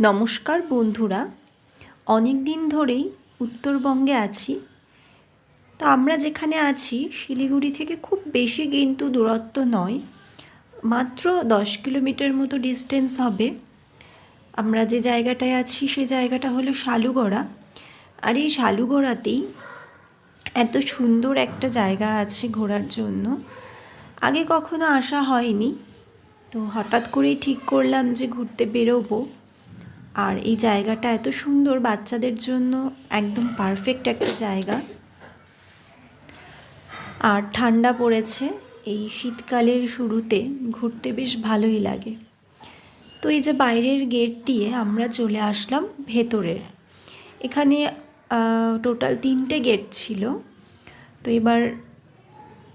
নমস্কার বন্ধুরা অনেক দিন ধরেই উত্তরবঙ্গে আছি। তো আমরা যেখানে আছি, শিলিগুড়ি থেকে খুব বেশি কিন্তু দূরত্ব নয়। মাত্র দশ কিলোমিটার মতো ডিস্টেন্স হবে। আমরা যে জায়গাটায় আছি, সে জায়গাটা হলো শালুগড়া। আর এই শালুগড়াতেই এত সুন্দর একটা জায়গা আছে ঘোরার জন্য। আগে কখনো আসা হয়নি। তো হঠাৎ করেই ঠিক করলাম যে ঘুরতে বেরোবো। আর এই জায়গাটা এত সুন্দর বাচ্চাদের জন্য একদম পারফেক্ট একটা জায়গা। আর ঠান্ডা পড়েছে, এই শীতকালের শুরুতে ঘুরতে বেশ ভালোই লাগে। তো এই যে বাইরের গেট দিয়ে আমরা চলে আসলাম ভেতরের। এখানে টোটাল তিনটে গেট ছিল। তো এবার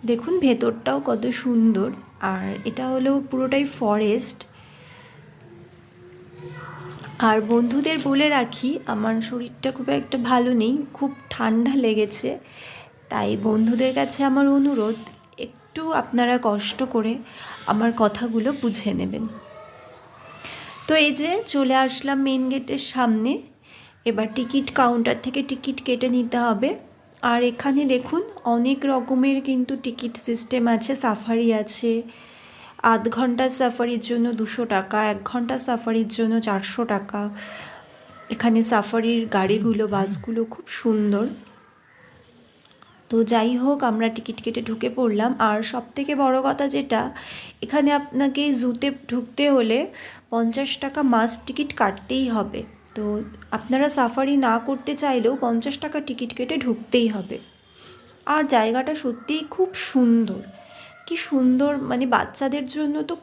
দেখুন ভেতরটাও কত সুন্দর। আর এটা হলো পুরোটাই ফরেস্ট আর বন্ধুদের বলে রাখি, আমার শরীরটা খুব একটা ভালো নেই, খুব ঠান্ডা লেগেছে। তাই বন্ধুদের কাছে আমার অনুরোধ, একটু আপনারা কষ্ট করে আমার কথাগুলো বুঝে নেবেন। তো এই যে চলে আসলাম মেন গেটের সামনে। এবার টিকিট কাউন্টার থেকে টিকিট কেটে নিতে হবে। আর এখানে দেখুন, অনেক রকমের কিন্তু টিকিট সিস্টেম আছে সাফারি আছে আধ ঘণ্টার সাফারির জন্য দুশো টাকা, এক ঘণ্টার সাফারির জন্য চারশো টাকা। এখানে সাফারির গাড়িগুলো, বাসগুলো খুব সুন্দর। তো যাই হোক, আমরা টিকিট কেটে ঢুকে পড়লাম। আর সব থেকে বড় কথা যেটা, এখানে আপনাকে জুতে ঢুকতে হলে পঞ্চাশ টাকা মাস টিকিট কাটতেই হবে। তো আপনারা সাফারি না করতে চাইলেও পঞ্চাশ টাকা টিকিট কেটে ঢুকতেই হবে। আর জায়গাটা সত্যিই খুব সুন্দর। কি সুন্দর মানে বাচ্চাদের জন্য তো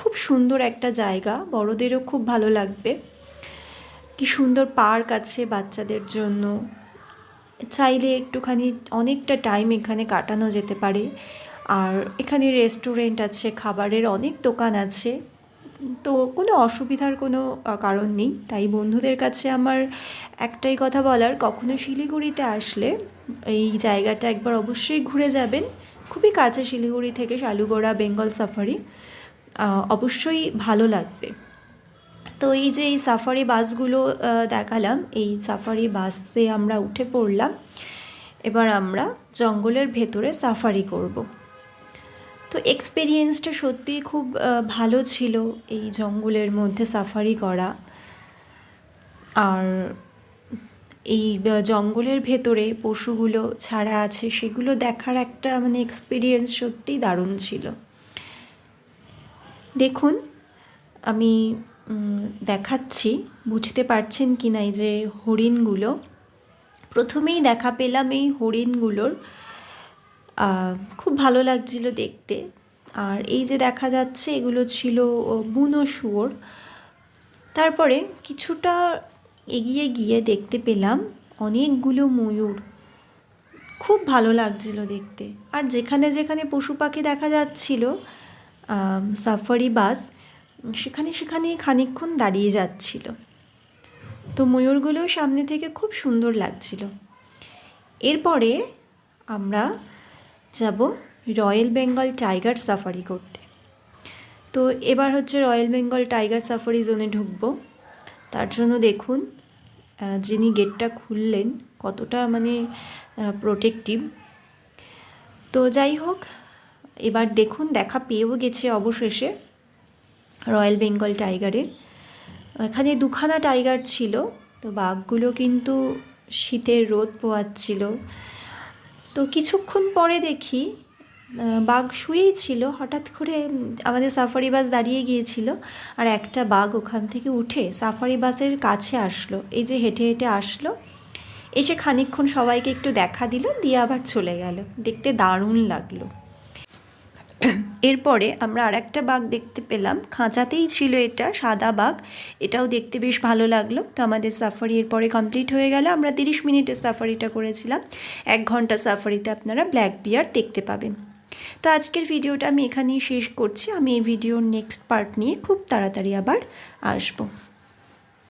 খুব সুন্দর একটা জায়গা, বড়দেরও খুব ভালো লাগবে। কি সুন্দর পার্ক আছে বাচ্চাদের জন্য। চাইলে একটুখানি অনেকটা টাইম এখানে কাটানো যেতে পারে। আর এখানে রেস্টুরেন্ট আছে, খাবারের অনেক দোকান আছে। তো কোনো অসুবিধার কোনো কারণ নেই। তাই বন্ধুদের কাছে আমার একটাই কথা বলার, কখনো শিলিগুড়িতে আসলে এই জায়গাটা একবার অবশ্যই ঘুরে যাবেন। খুবই কাছে শিলিগুড়ি থেকে শালুগোড়া বেঙ্গল সাফারি অবশ্যই ভালো লাগবে। তো এই যে এই সাফারি বাসগুলো দেখালাম, এই সাফারি বাসে আমরা উঠে পড়লাম। এবার আমরা জঙ্গলের ভেতরে সাফারি করব। তো এক্সপিরিয়েন্সটা সত্যিই খুব ভালো ছিল এই জঙ্গলের মধ্যে সাফারি করা। আর এই জঙ্গলের ভেতরে পশুগুলো ছাড়া আছে, সেগুলো দেখার একটা মানে এক্সপিরিয়েন্স সত্যিই দারুণ ছিল। দেখুন, আমি দেখাচ্ছি, বুঝতে পারছেন কি না এই যে হরিণগুলো? প্রথমেই দেখা পেলাম এই হরিণগুলোর খুব ভালো লাগছিল দেখতে। আর এই যে দেখা যাচ্ছে, এগুলো ছিল বুনো শুয়োর। তারপরে কিছুটা এগিয়ে গিয়ে দেখতে পেলাম অনেকগুলো ময়ূর। খুব ভালো লাগছিল দেখতে। আর যেখানে যেখানে পশু পাখি দেখা যাচ্ছিল সাফারি বাস সেখানে সেখানে খানিক্ষণ দাঁড়িয়ে যাচ্ছিল। তো ময়ূরগুলোও সামনে থেকে খুব সুন্দর লাগছিল। এরপরে আমরা যাব রয়্যাল বেঙ্গল টাইগার সাফারি করতে। তো এবার হচ্ছে রয়্যাল বেঙ্গল টাইগার সাফারি জোনে ঢুকবো। তার জন্য দেখুন যিনি গেটটা খুললেন কতটা মানে প্রোটেক্টিভ তো যাই হোক, এবার দেখুন, দেখা পেয়েও গেছে অবশেষে রয়্যাল বেঙ্গল টাইগারের এখানে দুখানা টাইগার ছিল, তো বাঘগুলো কিন্তু শীতের রোদ পোয়াচ্ছিল তো কিছুক্ষণ পরে দেখি বাঘ শুয়েই ছিল, হঠাৎ করে আমাদের সাফারি বাস দাঁড়িয়ে গিয়েছিল আর একটা বাঘ ওখান থেকে উঠে সাফারি বাসের কাছে আসলো। এই যে হেঁটে হেঁটে আসলো, এসে খানিক্ষণ সবাইকে একটু দেখা দিল, দিয়ে আবার চলে গেল। দেখতে দারুণ লাগল। এরপরে আমরা আর একটা বাঘ দেখতে পেলাম। খাঁচাতেই ছিল এটা, সাদা বাঘ। এটাও দেখতে বেশ ভালো লাগল। তো আমাদের সাফারি এরপরে কমপ্লিট হয়ে গেল। আমরা তিরিশ মিনিটের সাফারিটা করেছিলাম। এক ঘণ্টা সাফারিতে আপনারা ব্ল্যাক বিয়ার দেখতে পাবেন। তো আজকের ভিডিওটা আমি এখানেই শেষ করছি। আমি এই ভিডিওর নেক্সট পার্ট নিয়ে খুব তাড়াতাড়ি আবার আসব।